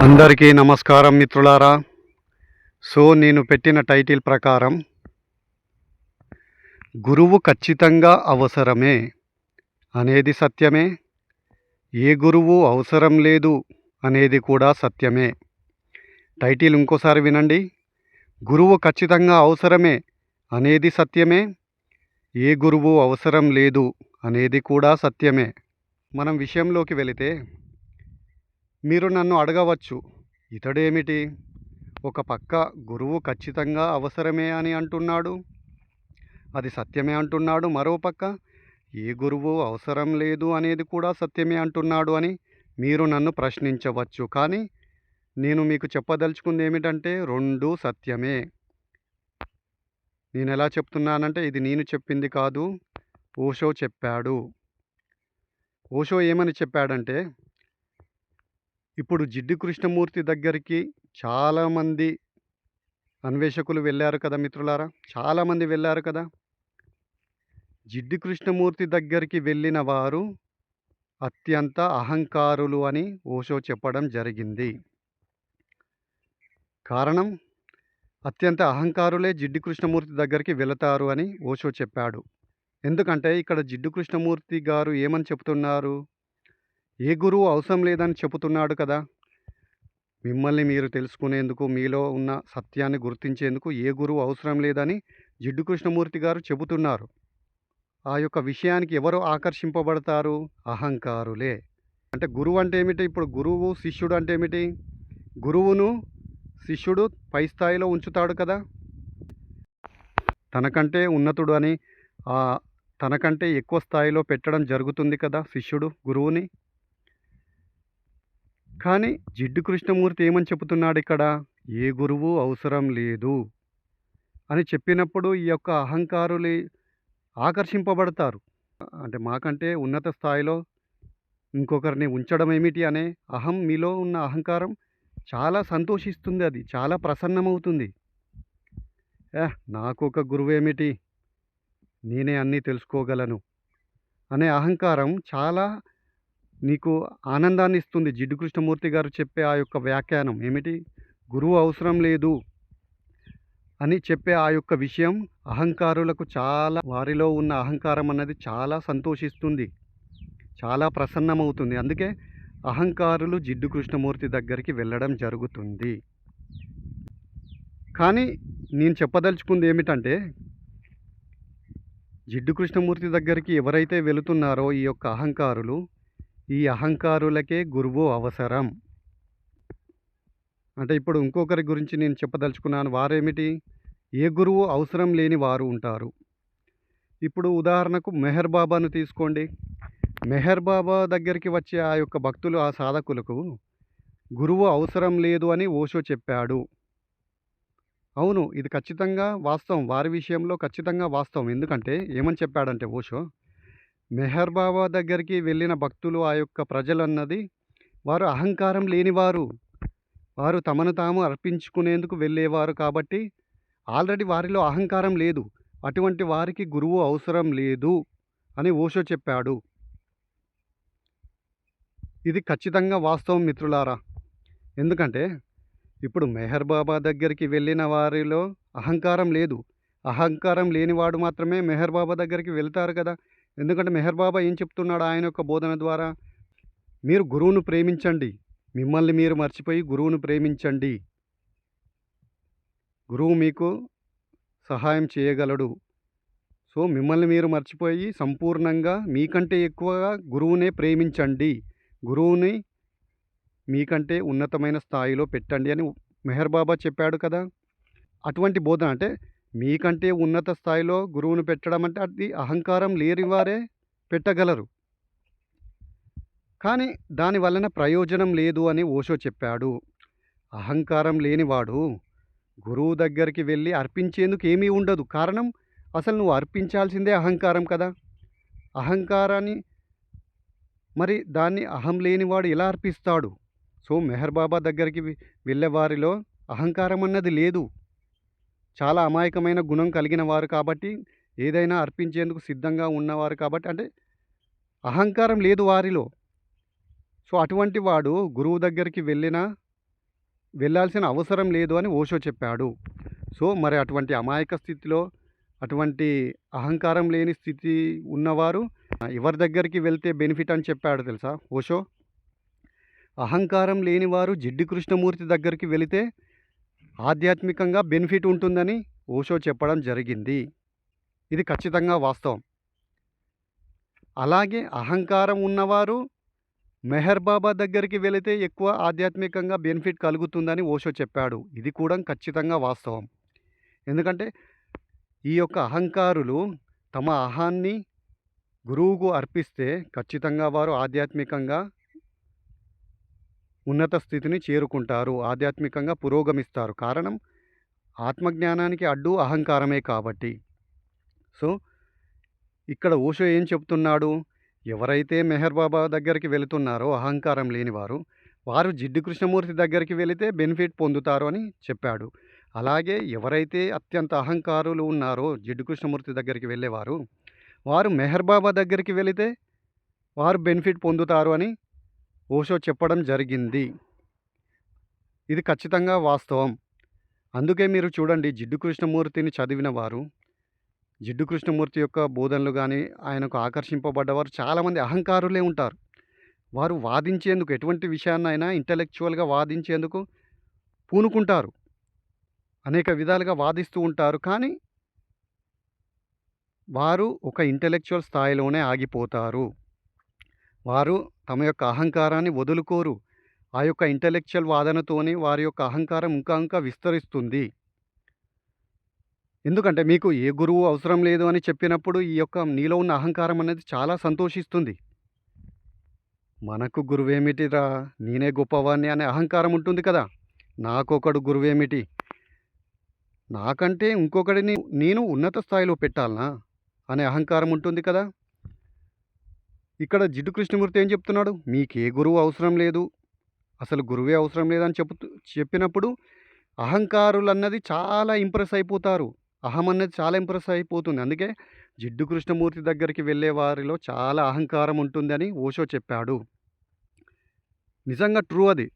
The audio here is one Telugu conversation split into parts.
అందరికీ నమస్కారం మిత్రులారా. సో నేను పెట్టిన టైటిల్ ప్రకారం గురువు ఖచ్చితంగా అవసరమే అనేది సత్యమే. ఏ గురువు అవసరం లేదు అనేది కూడా సత్యమే. టైటిల్ ఇంకోసారి వినండి. గురువు ఖచ్చితంగా అవసరమే అనేది సత్యమే. ఏ గురువు అవసరం లేదు అనేది కూడా సత్యమే. మనం విషయంలోకి వెళితే మీరు నన్ను అడగవచ్చు. ఇతడేమిటి? ఒక పక్క గురువు ఖచ్చితంగా అవసరమే అని అంటున్నాడు. అది సత్యమే అంటున్నాడు. మరో పక్క ఏ గురువు అవసరం లేదు అనేది కూడా సత్యమే అంటున్నాడు అని మీరు నన్ను ప్రశ్నించవచ్చు. కానీ నేను మీకు చెప్పదలుచుకుంది ఏమిటంటే రెండు సత్యమే. నేను ఎలా చెప్తున్నానంటే ఇది నేను చెప్పింది కాదు. ఓషో చెప్పాడు. ఓషో ఏమని చెప్పాడంటే ఇప్పుడు జిడ్డు కృష్ణమూర్తి దగ్గరికి చాలామంది అన్వేషకులు వెళ్ళారు కదా మిత్రులారా? చాలామంది వెళ్ళారు కదా? జిడ్డు కృష్ణమూర్తి దగ్గరికి వెళ్ళిన వారు అత్యంత అహంకారులు అని ఓషో చెప్పడం జరిగింది. కారణం అత్యంత అహంకారులే జిడ్డు కృష్ణమూర్తి దగ్గరికి వెళతారు అని ఓషో చెప్పాడు. ఎందుకంటే ఇక్కడ జిడ్డు కృష్ణమూర్తి గారు ఏమని చెప్తున్నారు? ఏ గురువు అవసరం లేదని చెబుతున్నాడు కదా? మిమ్మల్ని మీరు తెలుసుకునేందుకు మీలో ఉన్న సత్యాన్ని గుర్తించేందుకు ఏ గురువు అవసరం లేదని జిడ్డు కృష్ణమూర్తి గారు చెబుతున్నారు. ఆ యొక్క విషయానికి ఎవరు ఆకర్షింపబడతారు? అహంకారులే. అంటే గురువు అంటే ఏమిటి? ఇప్పుడు గురువు శిష్యుడు అంటే ఏమిటి? గురువును శిష్యుడు పై స్థాయిలో ఉంచుతాడు కదా? తనకంటే ఉన్నతుడు అని తనకంటే ఎక్కువ స్థాయిలో పెట్టడం జరుగుతుంది కదా శిష్యుడు గురువుని? కానీ జిడ్డు కృష్ణమూర్తి ఏమని చెబుతున్నాడు ఇక్కడ ఏ గురువు అవసరం లేదు. అని చెప్పినప్పుడు ఈ యొక్క అహంకారులు ఆకర్షింపబడతారు. అంటే మాకంటే ఉన్నత స్థాయిలో ఇంకొకరిని ఉంచడం ఏమిటి అనే అహం మీలో ఉన్న అహంకారం చాలా సంతోషిస్తుంది అది చాలా ప్రసన్నమవుతుంది. ఏ నాకు ఒక గురువు ఏమిటి? నేనే అన్నీ తెలుసుకోగలను. అనే అహంకారం చాలా నీకు ఆనందాన్ని ఇస్తుంది. జిడ్డు కృష్ణమూర్తి గారు చెప్పే ఆ యొక్క వ్యాఖ్యానం ఏమిటి? గురువు అవసరం లేదు అని చెప్పే ఆ యొక్క విషయం అహంకారులకు చాలా వారిలో ఉన్న అహంకారం అన్నది చాలా సంతోషిస్తుంది. చాలా ప్రసన్నమవుతుంది. అందుకే అహంకారులు జిడ్డు కృష్ణమూర్తి దగ్గరికి వెళ్ళడం జరుగుతుంది. కానీ నేను చెప్పదలుచుకుంది ఏమిటంటే జిడ్డు కృష్ణమూర్తి దగ్గరికి ఎవరైతే వెళుతున్నారో ఈ యొక్క అహంకారులు ఈ అహంకారులకే గురువు అవసరం. అంటే ఇప్పుడు ఇంకొకరి గురించి నేను చెప్పదలుచుకున్నాను వారేమిటి? ఏ గురువు అవసరం లేని వారు ఉంటారు. ఇప్పుడు ఉదాహరణకు మెహర్ బాబాను తీసుకోండి. మెహర్ బాబా దగ్గరికి వచ్చే ఆ యొక్క భక్తులు ఆ సాధకులకు గురువు అవసరం లేదు అని ఓషో చెప్పాడు. అవును ఇది ఖచ్చితంగా వాస్తవం. వారి విషయంలో ఖచ్చితంగా వాస్తవం. ఎందుకంటే ఏమని చెప్పాడంటే ఓషో మెహర్ బాబా దగ్గరికి వెళ్ళిన భక్తులు ఆ యొక్క ప్రజలు అన్నది వారు అహంకారం లేనివారు. వారు తమను తాము అర్పించుకునేందుకు వెళ్ళేవారు కాబట్టి ఆల్రెడీ వారిలో అహంకారం లేదు. అటువంటి వారికి గురువు అవసరం లేదు అని ఓషో చెప్పాడు. ఇది ఖచ్చితంగా వాస్తవం మిత్రులారా. ఎందుకంటే ఇప్పుడు మెహర్ బాబా దగ్గరికి వెళ్ళిన వారిలో అహంకారం లేదు. అహంకారం లేనివాడు మాత్రమే మెహర్ బాబా దగ్గరికి వెళ్తారు కదా. ఎందుకంటే మెహర్ బాబా ఏం చెప్తున్నాడు ఆయన యొక్క బోధన ద్వారా? మీరు గురువును ప్రేమించండి. మిమ్మల్ని మీరు మర్చిపోయి గురువును ప్రేమించండి. గురువు మీకు సహాయం చేయగలడు. సో మిమ్మల్ని మీరు మర్చిపోయి సంపూర్ణంగా మీకంటే ఎక్కువగా గురువునే ప్రేమించండి. గురువుని మీకంటే ఉన్నతమైన స్థాయిలో పెట్టండి అని మెహర్ బాబా చెప్పాడు కదా? అటువంటి బోధన అంటే మీకంటే ఉన్నత స్థాయిలో గురువును పెట్టడం అంటే అది అహంకారం లేని వారే పెట్టగలరు. కానీ దాని వలన ప్రయోజనం లేదు అని ఓషో చెప్పాడు. అహంకారం లేనివాడు గురువు దగ్గరికి వెళ్ళి అర్పించేందుకు ఏమీ ఉండదు. కారణం అసలు నువ్వు అర్పించాల్సిందే అహంకారం కదా. అహంకారాన్ని మరి దాన్ని అహం లేనివాడు ఎలా అర్పిస్తాడు? సో మెహర్ బాబా దగ్గరికి వెళ్ళే వారిలో అహంకారం అన్నది లేదు. చాలా అమాయకమైన గుణం కలిగిన వారు కాబట్టి ఏదైనా అర్పించేందుకు సిద్ధంగా ఉన్నవారు కాబట్టి అంటే అహంకారం లేదు వారిలో. సో అటువంటి వాడు గురువు దగ్గరికి వెళ్ళినా వెళ్ళాల్సిన అవసరం లేదు అని ఓషో చెప్పాడు. సో మరి అటువంటి అమాయక స్థితిలో అటువంటి అహంకారం లేని స్థితి ఉన్నవారు ఎవరి దగ్గరికి వెళ్తే బెనిఫిట్ అని చెప్పాడు తెలుసా ఓషో? అహంకారం లేనివారు జిడ్డి కృష్ణమూర్తి దగ్గరికి వెళితే ఆధ్యాత్మికంగా బెనిఫిట్ ఉంటుందని ఓషో చెప్పడం జరిగింది. ఇది ఖచ్చితంగా వాస్తవం. అలాగే అహంకారం ఉన్నవారు మెహర్ బాబా దగ్గరికి వెళితే ఎక్కువ ఆధ్యాత్మికంగా బెనిఫిట్ కలుగుతుందని ఓషో చెప్పాడు. ఇది కూడా ఖచ్చితంగా వాస్తవం. ఎందుకంటే ఈ యొక్క అహంకారులు తమ అహాన్ని గురువుకు అర్పిస్తే ఖచ్చితంగా వారు ఆధ్యాత్మికంగా ఉన్నత స్థితిని చేరుకుంటారు ఆధ్యాత్మికంగా పురోగమిస్తారు. కారణం ఆత్మజ్ఞానానికి అడ్డు అహంకారమే కాబట్టి. సో ఇక్కడ ఓషో ఏం చెప్తున్నాడు? ఎవరైతే మెహర్ బాబా దగ్గరికి వెళుతున్నారో అహంకారం లేనివారు వారు జిడ్డు కృష్ణమూర్తి దగ్గరికి వెళితే బెనిఫిట్ పొందుతారు అని చెప్పాడు. అలాగే ఎవరైతే అత్యంత అహంకారులు ఉన్నారో జిడ్డు కృష్ణమూర్తి దగ్గరికి వెళ్ళేవారు వారు మెహర్ బాబా దగ్గరికి వెళితే వారు బెనిఫిట్ పొందుతారు అని ఓషో చెప్పడం జరిగింది. ఇది ఖచ్చితంగా వాస్తవం. అందుకే మీరు చూడండి జిడ్డు కృష్ణమూర్తిని చదివిన వారు. జిడ్డు కృష్ణమూర్తి యొక్క బోధనలు కానీ ఆయనకు ఆకర్షింపబడ్డవారు చాలామంది అహంకారులే ఉంటారు. వారు వాదించేందుకు ఎటువంటి విషయాన్నైనా ఇంటలెక్చువల్గా వాదించేందుకు పూనుకుంటారు. అనేక విధాలుగా వాదిస్తూ ఉంటారు కానీ వారు ఒక ఇంటలెక్చువల్ స్థాయిలోనే ఆగిపోతారు. వారు తమ యొక్క అహంకారాన్ని వదులుకోరు. ఆ యొక్క ఇంటలెక్చువల్ వాదనతోని వారి యొక్క అహంకారం ఇంకా ఇంకా విస్తరిస్తుంది. ఎందుకంటే మీకు ఏ గురువు అవసరం లేదు అని చెప్పినప్పుడు ఈ యొక్క నీలో ఉన్న అహంకారం అనేది చాలా సంతోషిస్తుంది. మనకు గురువేమిటిరా? నేనే గొప్పవాణ్ణి అనే అహంకారం ఉంటుంది కదా. నాకొకడు గురువేమిటి? నాకంటే ఇంకొకడిని నేను ఉన్నత స్థాయిలో పెట్టాలనా? అనే అహంకారం ఉంటుంది కదా. ఇక్కడ జిడ్డు కృష్ణమూర్తి ఏం చెప్తున్నాడు? మీకే గురువు అవసరం లేదు. అసలు గురువే అవసరం లేదని చెప్తూ చెప్పినప్పుడు అహంకారులు అన్నది చాలా ఇంప్రెస్ అయిపోతారు. అహం అనేది చాలా ఇంప్రెస్ అయిపోతుంది. అందుకే జిడ్డు కృష్ణమూర్తి దగ్గరికి వెళ్ళే వారిలో చాలా అహంకారం ఉంటుందని ఓషో చెప్పాడు. నిజంగా ట్రూ అది.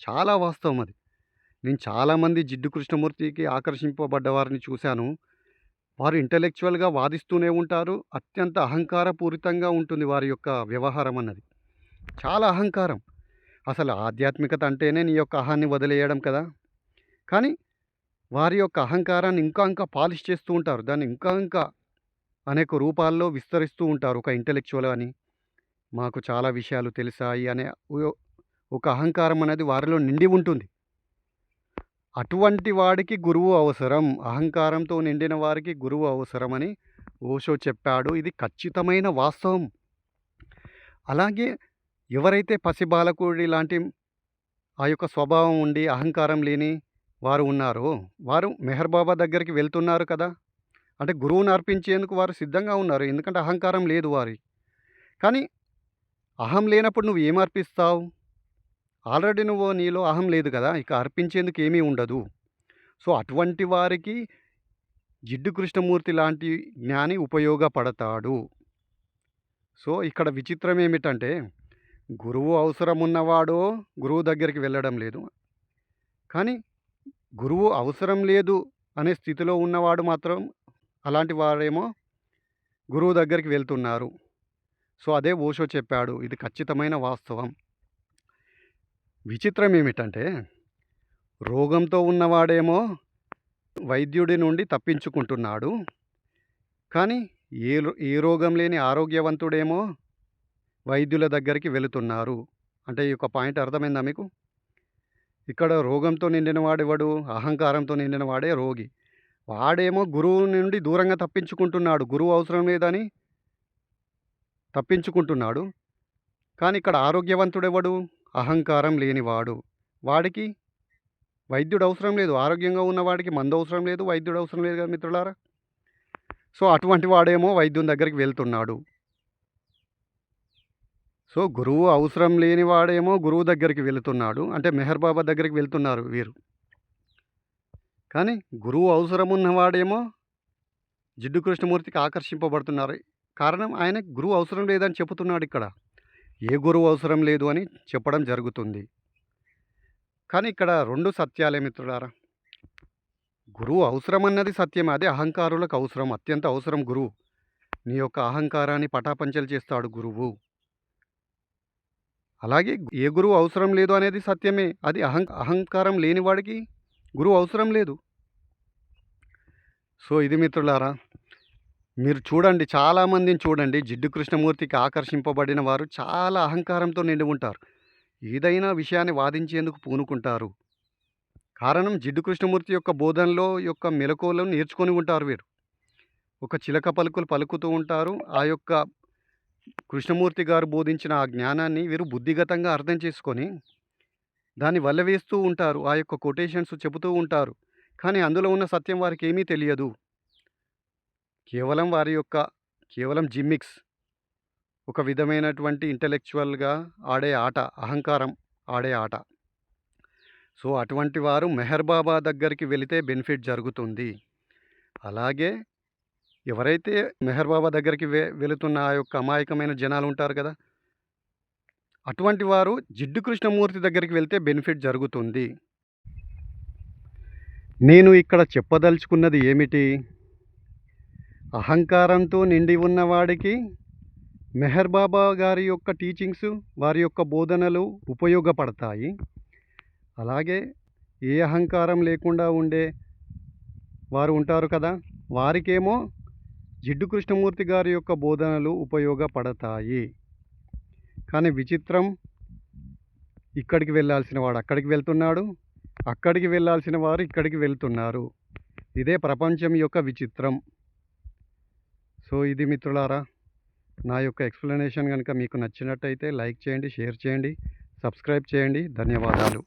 చాలా వాస్తవం అది. నేను చాలామంది జిడ్డు కృష్ణమూర్తికి ఆకర్షింపబడ్డ వారిని చూశాను. వారు ఇంటలెక్చువల్గా వాదిస్తూనే ఉంటారు. అత్యంత అహంకారపూరితంగా ఉంటుంది వారి యొక్క వ్యవహారం అన్నది. చాలా అహంకారం. అసలు ఆధ్యాత్మికత అంటేనే నీ యొక్క అహాన్ని వదిలేయడం కదా. కానీ వారి యొక్క అహంకారాన్ని ఇంకా ఇంకా పాలిష్ చేస్తూ ఉంటారు. దాన్ని ఇంకా ఇంకా అనేక రూపాల్లో విస్తరిస్తూ ఉంటారు ఒక ఇంటలెక్చువల్ అని. మాకు చాలా విషయాలు తెలిసాయి అనే ఒక అహంకారం అనేది వారిలో నిండి ఉంటుంది. అటువంటి వాడికి గురువు అవసరం. అహంకారంతో నిండిన వారికి గురువు అవసరమని ఓషో చెప్పాడు. ఇది ఖచ్చితమైన వాస్తవం. అలాగే ఎవరైతే పసిబాలకుడి లాంటి ఆ యొక్క స్వభావం ఉండి అహంకారం లేని వారు ఉన్నారో వారు మెహర్ బాబా దగ్గరికి వెళ్తున్నారు కదా. అంటే గురువుని అర్పించేందుకు వారు సిద్ధంగా ఉన్నారు. ఎందుకంటే అహంకారం లేదు వారి. కానీ అహం లేనప్పుడు నువ్వు ఏం అర్పిస్తావు? ఆల్రెడీ నువ్వు నీలో అహం లేదు కదా ఇక అర్పించేందుకు ఏమీ ఉండదు. సో అటువంటి వారికి జిడ్డు కృష్ణమూర్తి లాంటి జ్ఞాని ఉపయోగపడతాడు. సో ఇక్కడ విచిత్రం ఏమిటంటే గురువు అవసరం ఉన్నవాడో గురువు దగ్గరికి వెళ్ళడం లేదు. కానీ గురువు అవసరం లేదు అనే స్థితిలో ఉన్నవాడు మాత్రం అలాంటి వారేమో గురువు దగ్గరికి వెళ్తున్నారు. సో అదే ఓషో చెప్పాడు ఇది ఖచ్చితమైన వాస్తవం. విచిత్రం ఏమిటంటే రోగంతో ఉన్నవాడేమో వైద్యుడి నుండి తప్పించుకుంటున్నాడు. కానీ ఏ రో- ఏ రోగం లేని ఆరోగ్యవంతుడేమో వైద్యుల దగ్గరికి వెళుతున్నారు. అంటే ఈ యొక్క పాయింట్ అర్థమైందా మీకు? ఇక్కడ రోగంతో నిండిన వాడెవడు? అహంకారంతో నిండిన వాడే రోగి. వాడేమో గురువు నుండి దూరంగా తప్పించుకుంటున్నాడు. గురువు అవసరం లేదని తప్పించుకుంటున్నాడు. కానీ ఇక్కడ ఆరోగ్యవంతుడెవడు? అహంకారం లేనివాడు. వాడికి వైద్యుడు అవసరం లేదు. ఆరోగ్యంగా ఉన్నవాడికి మందు అవసరం లేదు. వైద్యుడు అవసరం లేదు కదా మిత్రులారా? సో అటువంటి వాడేమో వైద్యుని దగ్గరికి వెళ్తున్నాడు. సో గురువు అవసరం లేని వాడేమో గురువు దగ్గరికి వెళుతున్నాడు. అంటే మెహర్ బాబా దగ్గరికి వెళ్తున్నారు వీరు. కానీ గురువు అవసరం ఉన్నవాడేమో జిడ్డు కృష్ణమూర్తికి ఆకర్షింపబడుతున్నారు. కారణం ఆయన గురువు అవసరం లేదని చెబుతున్నాడు ఇక్కడ. ఏ గురువు అవసరం లేదు అని చెప్పడం జరుగుతుంది. కానీ ఇక్కడ రెండు సత్యాలే మిత్రులారా. గురువు అవసరం అన్నది సత్యమే అదే అహంకారులకు అవసరం అత్యంత అవసరం గురువు. నీ యొక్క అహంకారాన్ని పటాపంచలు చేస్తాడు గురువు. అలాగే ఏ గురువు అవసరం లేదు అనేది సత్యమే అది అహం అహంకారం లేని వాడికి గురువు అవసరం లేదు. సో ఇది మిత్రులారా మీరు చూడండి చాలామందిని చూడండి. జిడ్డు కృష్ణమూర్తికి ఆకర్షింపబడిన వారు చాలా అహంకారంతో నిండి ఉంటారు. ఏదైనా విషయాన్ని వాదించేందుకు పూనుకుంటారు. కారణం జిడ్డు కృష్ణమూర్తి యొక్క బోధనలో యొక్క మెలకువలను నేర్చుకొని ఉంటారు వీరు. ఒక చిలక పలుకులు పలుకుతూ ఉంటారు. ఆ యొక్క కృష్ణమూర్తి గారు బోధించిన ఆ జ్ఞానాన్ని వీరు బుద్ధిగతంగా అర్థం చేసుకొని దాన్ని వల్లవేస్తూ ఉంటారు. ఆ యొక్క కొటేషన్స్ చెబుతూ ఉంటారు. కానీ అందులో ఉన్న సత్యం వారికి ఏమీ తెలియదు. కేవలం వారి యొక్క కేవలం జిమ్మిక్స్ ఒక విధమైనటువంటి ఇంటలెక్చువల్గా ఆడే ఆట అహంకారం ఆడే ఆట. సో అటువంటి వారు మెహర్బాబా దగ్గరికి వెళితే బెనిఫిట్ జరుగుతుంది. అలాగే ఎవరైతే మెహర్ బాబా దగ్గరికి వె వెళుతున్న ఆ యొక్క అమాయకమైన జనాలు ఉంటారు కదా అటువంటి వారు జిడ్డు కృష్ణమూర్తి దగ్గరికి వెళ్తే బెనిఫిట్ జరుగుతుంది. నేను ఇక్కడ చెప్పదలుచుకున్నది ఏమిటి? అహంకారంతో నిండి ఉన్నవాడికి మెహర్బాబా గారి యొక్క టీచింగ్స్ వారి యొక్క బోధనలు ఉపయోగపడతాయి. అలాగే ఏ అహంకారం లేకుండా ఉండే వారు ఉంటారు కదా వారికేమో జిడ్డు కృష్ణమూర్తి గారి యొక్క బోధనలు ఉపయోగపడతాయి. కానీ విచిత్రం ఇక్కడికి వెళ్ళాల్సిన వాడు అక్కడికి వెళ్తున్నాడు అక్కడికి వెళ్ళాల్సిన వారు ఇక్కడికి వెళ్తున్నారు. ఇదే ప్రపంచం యొక్క విచిత్రం. సో ఇది మిత్రులారా నా యొక్క ఎక్స్ప్లెనేషన్ కనుక మీకు నచ్చినట్టయితే లైక్ చేయండి షేర్ చేయండి సబ్స్క్రైబ్ చేయండి. ధన్యవాదాలు.